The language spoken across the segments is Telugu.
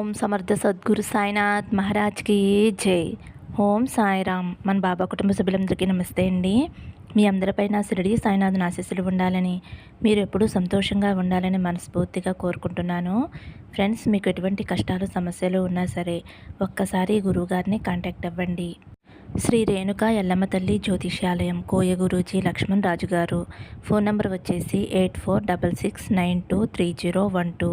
ఓం సమర్థ సద్గురు సాయినాథ్ మహారాజ్కి జై. ఓం సాయిరామ్. మన బాబా కుటుంబ సభ్యులందరికీ నమస్తే అండి. మీ అందరిపైన శిరడి సాయినాథ్ ఆశీస్సులు ఉండాలని మీరు ఎప్పుడూ సంతోషంగా ఉండాలని మనస్ఫూర్తిగా కోరుకుంటున్నాను. ఫ్రెండ్స్ మీకు ఎటువంటి కష్టాలు సమస్యలు ఉన్నా సరే ఒక్కసారి గురువుగారిని కాంటాక్ట్ అవ్వండి. శ్రీ రేణుక ఎల్లమ్మ తల్లి జ్యోతిష్యాలయం కోయ గురూజీ లక్ష్మణ్ రాజు గారు. ఫోన్ నెంబర్ వచ్చేసి eight four double six nine two three zero one two.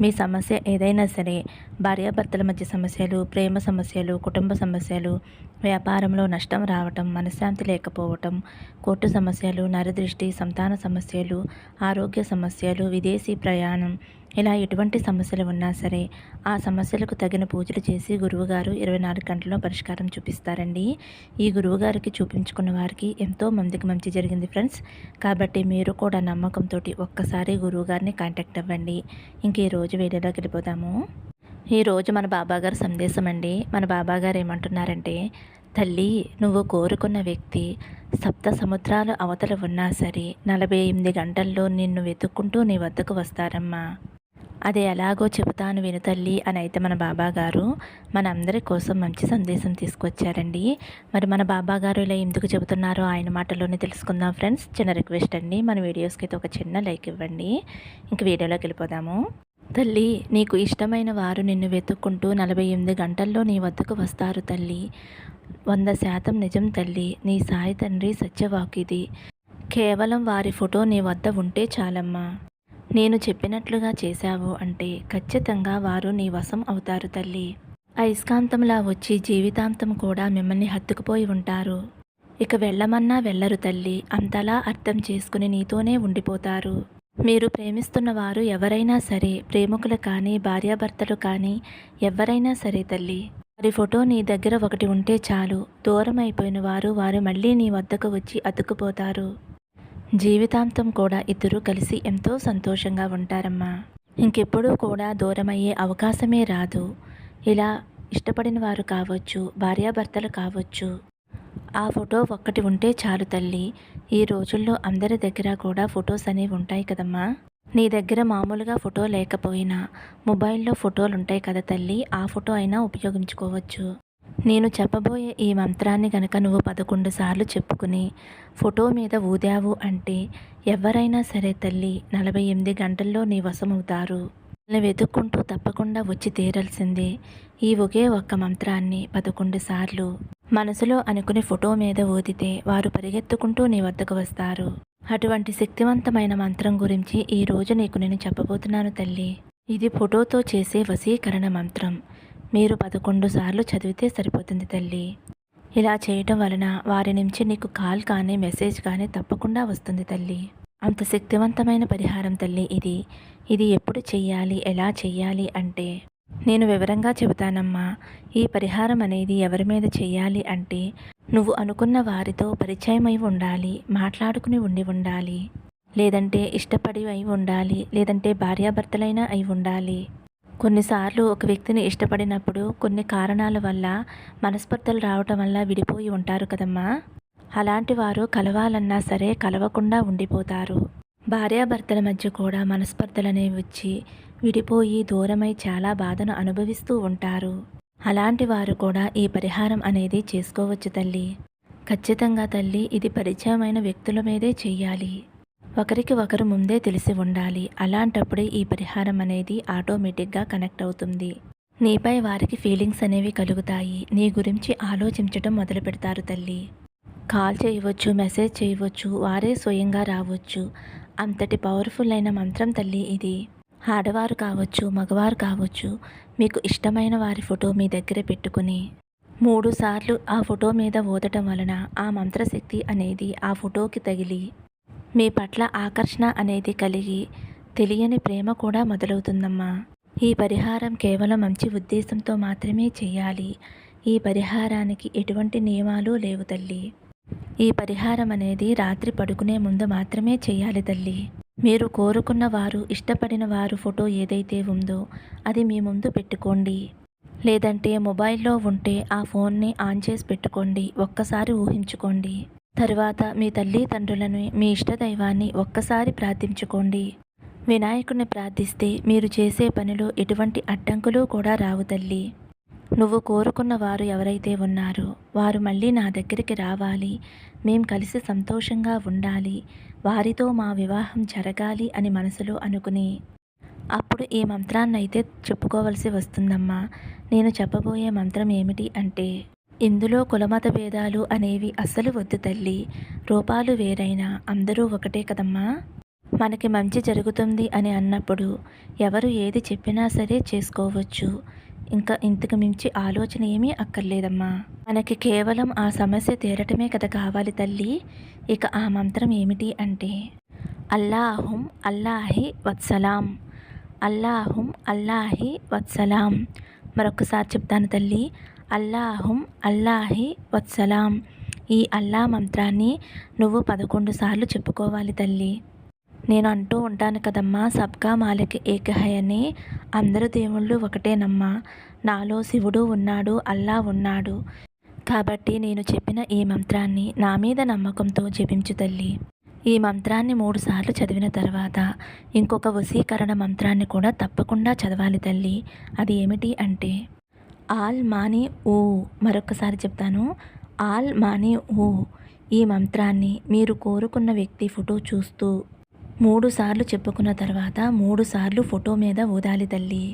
మీ సమస్య ఏదైనా సరే భార్యాభర్తల మధ్య సమస్యలు ప్రేమ సమస్యలు కుటుంబ సమస్యలు వ్యాపారంలో నష్టం రావటం మనశ్శాంతి లేకపోవటం కోర్టు సమస్యలు నరదృష్టి సంతాన సమస్యలు ఆరోగ్య సమస్యలు విదేశీ ప్రయాణం ఇలా ఎటువంటి సమస్యలు ఉన్నా సరే ఆ సమస్యలకు తగిన పూజలు చేసి గురువుగారు ఇరవై నాలుగు గంటల్లో పరిష్కారం చూపిస్తారండి. ఈ గురువుగారికి చూపించుకున్న వారికి ఎంతో మందికి మంచి జరిగింది ఫ్రెండ్స్. కాబట్టి మీరు కూడా నమ్మకంతో ఒక్కసారి గురువుగారిని కాంటాక్ట్ అవ్వండి. ఇంక ఈ రోజు వీడియోలోకి వెళ్ళిపోతాము ఈరోజు మన బాబాగారు సందేశం అండి. మన బాబాగారు ఏమంటున్నారంటే తల్లి నువ్వు కోరుకున్న వ్యక్తి సప్త సముద్రాలు అవతల ఉన్నా సరే నలభై ఎనిమిది గంటల్లో నిన్ను వెతుక్కుంటూ నీ వద్దకు వస్తారమ్మా. అది ఎలాగో చెబుతాను విను తల్లి అని అయితే మన బాబా గారు మన అందరి కోసం మంచి సందేశం తీసుకొచ్చారండి. మరి మన బాబా గారు ఇలా ఎందుకు చెబుతున్నారో ఆయన మాటలోనే తెలుసుకుందాం ఫ్రెండ్స్. చిన్న రిక్వెస్ట్ అండి మన వీడియోస్కి అయితే ఒక చిన్న లైక్ ఇవ్వండి. ఇంక వీడియోలోకి వెళ్ళిపోదాము. తల్లి నీకు ఇష్టమైన వారు నిన్ను వెతుక్కుంటూ నలభై ఎనిమిది గంటల్లో నీ వద్దకు వస్తారు తల్లి. వంద శాతం నిజం తల్లి నీ సాయి తండ్రి సత్యవాకిది కేవలం వారి ఫోటో నీ వద్ద ఉంటే చాలమ్మా. నేను చెప్పినట్లుగా చేశావు అంటే ఖచ్చితంగా వారు నీ వశం అవుతారు తల్లి. అయస్కాంతంలా వచ్చి జీవితాంతం కూడా మిమ్మల్ని హత్తుకుపోయి ఉంటారు. ఇక వెళ్ళమన్నా వెళ్ళరు తల్లి. అంతలా అర్థం చేసుకుని నీతోనే ఉండిపోతారు. మీరు ప్రేమిస్తున్న వారు ఎవరైనా సరే ప్రేమికులు కానీ భార్యాభర్తలు కానీ ఎవరైనా సరే తల్లి. వారి ఫోటో నీ దగ్గర ఒకటి ఉంటే చాలు. దూరం అయిపోయిన వారు వారు మళ్ళీ నీ వద్దకు వచ్చి అతుక్కుపోతారు. జీవితాంతం కూడా ఇద్దరు కలిసి ఎంతో సంతోషంగా ఉంటారమ్మా. ఇంకెప్పుడూ కూడా దూరమయ్యే అవకాశమే రాదు. ఇలా ఇష్టపడిన వారు కావచ్చు భార్యాభర్తలు కావచ్చు. ఆ ఫోటో ఒక్కటి ఉంటే చాలు తల్లి. ఈ రోజుల్లో అందరి దగ్గర కూడా ఫొటోస్ అనేవి ఉంటాయి కదమ్మా. నీ దగ్గర మామూలుగా ఫోటో లేకపోయినా మొబైల్లో ఫోటోలు ఉంటాయి కదా తల్లి. ఆ ఫోటో అయినా ఉపయోగించుకోవచ్చు. నేను చెప్పబోయే ఈ మంత్రాన్ని గనక నువ్వు పదకొండు సార్లు చెప్పుకుని ఫోటో మీద ఊదావు అంటే ఎవరైనా సరే తల్లి నలభై ఎనిమిది గంటల్లో నీ వశమవుతారు. నేను వెతుక్కుంటూ తప్పకుండా వచ్చి తీరాల్సిందే ఈ ఒకే ఒక్క మంత్రాన్ని పదకొండు సార్లు. మనసులో అనుకుని ఫోటో మీద ఊదితే వారు పరిగెత్తుకుంటూ నీ వద్దకు వస్తారు. అటువంటి శక్తివంతమైన మంత్రం గురించి ఈ రోజు నీకు నేను చెప్పబోతున్నాను తల్లి. ఇది ఫోటోతో చేసే వశీకరణ మంత్రం. మీరు పదకొండు సార్లు చదివితే సరిపోతుంది తల్లి. ఇలా చేయటం వలన వారి నుంచి నీకు కాల్ కానీ మెసేజ్ కానీ తప్పకుండా వస్తుంది తల్లి. అంత శక్తివంతమైన పరిహారం తల్లి ఇది. ఇది ఎప్పుడు చెయ్యాలి ఎలా చెయ్యాలి అంటే నేను వివరంగా చెబుతానమ్మా. ఈ పరిహారం అనేది ఎవరి మీద చెయ్యాలి అంటే నువ్వు అనుకున్న వారితో పరిచయమై ఉండాలి మాట్లాడుకుని ఉండి ఉండాలి. లేదంటే ఇష్టపడి అయి ఉండాలి లేదంటే భార్యాభర్తలైనా అయి ఉండాలి. కొన్నిసార్లు ఒక వ్యక్తిని ఇష్టపడినప్పుడు కొన్ని కారణాల వల్ల మనస్పర్ధలు రావటం వల్ల విడిపోయి ఉంటారు కదమ్మా. అలాంటి వారు కలవాలన్నా సరే కలవకుండా ఉండిపోతారు. భార్యాభర్తల మధ్య కూడా మనస్పర్ధలనేవి వచ్చి విడిపోయి దూరమై చాలా బాధను అనుభవిస్తూ ఉంటారు. అలాంటి వారు కూడా ఈ పరిహారం అనేది చేసుకోవచ్చు తల్లి. ఖచ్చితంగా తల్లి ఇది పరిచయమైన వ్యక్తుల మీదే చెయ్యాలి. ఒకరికి ఒకరు ముందే తెలిసి ఉండాలి. అలాంటప్పుడే ఈ పరిహారం అనేది ఆటోమేటిక్గా కనెక్ట్ అవుతుంది. నీపై వారికి ఫీలింగ్స్ అనేవి కలుగుతాయి. నీ గురించి ఆలోచించటం మొదలు పెడతారు తల్లి. కాల్ చేయవచ్చు మెసేజ్ చేయవచ్చు వారే స్వయంగా రావచ్చు. అంతటి పవర్ఫుల్ అయిన మంత్రం తల్లి ఇది. ఆడవారు కావచ్చు మగవారు కావచ్చు మీకు ఇష్టమైన వారి ఫోటో మీ దగ్గర పెట్టుకుని. మూడు సార్లు ఆ ఫోటో మీద ఓదటం వలన ఆ మంత్రశక్తి అనేది ఆ ఫోటోకి తగిలి మీ పట్ల ఆకర్షణ అనేది కలిగి తెలియని ప్రేమ కూడా మొదలవుతుందమ్మా. ఈ పరిహారం కేవలం మంచి ఉద్దేశంతో మాత్రమే చేయాలి. ఈ పరిహారానికి ఎటువంటి నియమాలు లేవు తల్లి. ఈ పరిహారం అనేది రాత్రి పడుకునే ముందు మాత్రమే చేయాలి తల్లి. మీరు కోరుకున్న వారు ఇష్టపడిన వారు ఫోటో ఏదైతే ఉందో అది మీ ముందు పెట్టుకోండి. లేదంటే మొబైల్లో ఉంటే ఆ ఫోన్ని ఆన్ చేసి పెట్టుకోండి. ఒక్కసారి ఊహించుకోండి. తరువాత మీ తల్లిదండ్రులను మీ ఇష్టదైవాన్ని ఒక్కసారి ప్రార్థించుకోండి. వినాయకుని ప్రార్థిస్తే మీరు చేసే పనిలో ఎటువంటి అడ్డంకులు కూడా రావు తల్లి. నువ్వు కోరుకున్న వారు ఎవరైతే ఉన్నారో వారు మళ్ళీ నా దగ్గరికి రావాలి. మేం కలిసి సంతోషంగా ఉండాలి. వారితో మా వివాహం జరగాలి అని మనసులో అనుకుని. అప్పుడు ఈ మంత్రాన్నైతే చెప్పుకోవలసి వస్తుందమ్మా. నేను చెప్పబోయే మంత్రం ఏమిటి అంటే ఇందులో కులమత భేదాలు అనేవి అస్సలు వద్దు తల్లి. రూపాలు వేరైనా అందరూ ఒకటే కదమ్మా. మనకి మంచి జరుగుతుంది అని అన్నప్పుడు ఎవరు ఏది చెప్పినా సరే చేసుకోవచ్చు. ఇంకా ఇంతకు మించి ఆలోచన ఏమీ అక్కర్లేదమ్మా. మనకి కేవలం ఆ సమస్య తీరటమే కదా కావాలి తల్లి. ఇక ఆ మంత్రం ఏమిటి అంటే అల్లాహుం అల్లాహి వత్సలాం. అల్లాహుం అల్లాహి వత్సలాం. మరొకసారి చెప్తాను తల్లి. అల్లాహుం అల్లాహి వత్సలాం. ఈ అల్లా మంత్రాన్ని నువ్వు పదకొండు సార్లు చెప్పుకోవాలి తల్లి. నేను అంటూ ఉంటాను కదమ్మా సబ్కా మాలిక్ ఏకహయని. అందరు దేవుళ్ళు ఒకటేనమ్మా నాలో శివుడు ఉన్నాడు అల్లా ఉన్నాడు. కాబట్టి నేను చెప్పిన ఈ మంత్రాన్ని నా మీద నమ్మకంతో జపించు తల్లి. ఈ మంత్రాన్ని మూడు సార్లు చదివిన తర్వాత ఇంకొక వశీకరణ మంత్రాన్ని కూడా తప్పకుండా చదవాలి తల్లి. అది ఏమిటి అంటే ఆల్ మాని ఊ మరొకసారి చెప్తాను. ఆల్ మాని ఊ ఈ మంత్రాన్ని మీరు కోరుకున్న వ్యక్తి ఫోటో చూస్తూ మూడు సార్లు చెప్పుకున్న తర్వాత మూడు సార్లు ఫోటో మీద ఊదాలి తల్లి.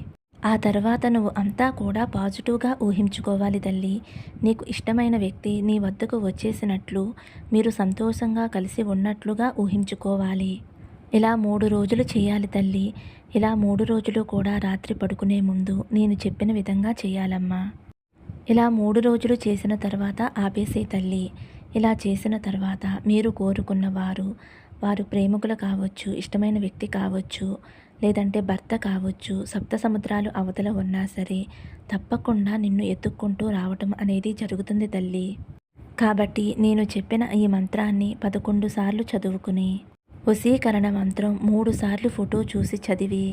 ఆ తర్వాత నువ్వు అంతా కూడా పాజిటివ్గా ఊహించుకోవాలి తల్లి. నీకు ఇష్టమైన వ్యక్తి నీ వద్దకు వచ్చేసినట్లు మీరు సంతోషంగా కలిసి ఉన్నట్లుగా ఊహించుకోవాలి. ఇలా మూడు రోజులు చేయాలి తల్లి. ఇలా మూడు రోజులు కూడా రాత్రి పడుకునే ముందు నేను చెప్పిన విధంగా చేయాలమ్మా. ఇలా మూడు రోజులు చేసిన తర్వాత ఆపేసే తల్లి. ఇలా చేసిన తర్వాత మీరు కోరుకున్న వారు వారు ప్రేమికులు కావచ్చు ఇష్టమైన వ్యక్తి కావచ్చు లేదంటే భర్త కావచ్చు సప్త సముద్రాలు అవతల ఉన్నా సరే తప్పకుండా నిన్ను ఎత్తుక్కుంటూ రావటం అనేది జరుగుతుంది తల్లి. కాబట్టి నేను చెప్పిన ఈ మంత్రాన్ని పదకొండు సార్లు చదువుకుని వశీకరణ మంత్రం మూడు సార్లు ఫోటో చూసి చదివి.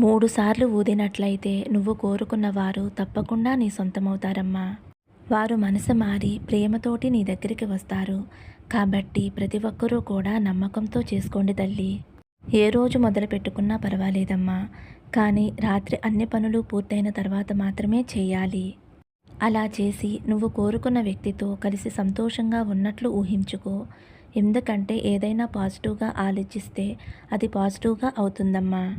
మూడుసార్లు ఊదినట్లయితే నువ్వు కోరుకున్న వారు తప్పకుండా నీ సొంతమవుతారమ్మా. వారు మనసు మారి ప్రేమతోటి నీ దగ్గరికి వస్తారు. కాబట్టి ప్రతి ఒక్కరూ కూడా నమ్మకంతో చేసుకోండి తల్లి. ఏ రోజు మొదలు పెట్టుకున్నా పర్వాలేదమ్మా. కానీ రాత్రి అన్ని పనులు పూర్తయిన తర్వాత మాత్రమే చేయాలి. అలా చేసి నువ్వు కోరుకున్న వ్యక్తితో కలిసి సంతోషంగా ఉన్నట్లు ఊహించుకో. ఎందుకంటే ఏదైనా పాజిటివ్గా ఆలోచిస్తే అది పాజిటివ్గా అవుతుందమ్మా.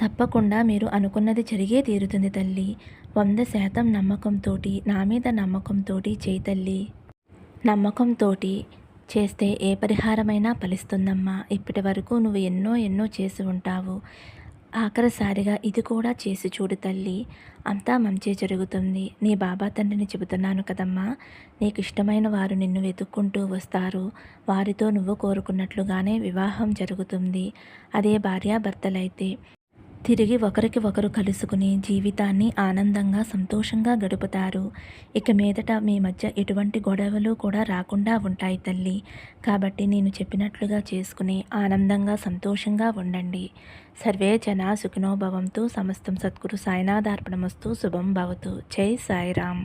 తప్పకుండా మీరు అనుకున్నది జరిగే తీరుతుంది తల్లి. వంద శాతం నమ్మకంతో నా మీద నమ్మకంతో చేయి తల్లి. నమ్మకంతో చేస్తే ఏ పరిహారమైనా ఫలిస్తుందమ్మా. ఇప్పటి వరకు నువ్వు ఎన్నో ఎన్నో చేసి ఉంటావు. ఆఖరిసారిగా ఇది కూడా చేసి చూడు తల్లి అంతా మంచి జరుగుతుంది. నీ బాబా తండ్రిని చెబుతున్నాను కదమ్మా. నీకు ఇష్టమైన వారు నిన్ను వెతుక్కుంటూ వస్తారు. వారితో నువ్వు కోరుకున్నట్లుగానే వివాహం జరుగుతుంది. అదే భార్యాభర్తలైతే. తిరిగి ఒకరికి ఒకరు కలుసుకుని జీవితాన్ని ఆనందంగా సంతోషంగా గడుపుతారు. ఇక మీదట మీ మధ్య ఎటువంటి గొడవలు కూడా రాకుండా ఉంటాయి తల్లి. కాబట్టి నేను చెప్పినట్లుగా చేసుకుని ఆనందంగా సంతోషంగా ఉండండి. సర్వే జన సుఖినోభవంతో సమస్తం సద్గురు సాయినాథార్పణమస్తు శుభం భవతు. జై సాయిరామ్.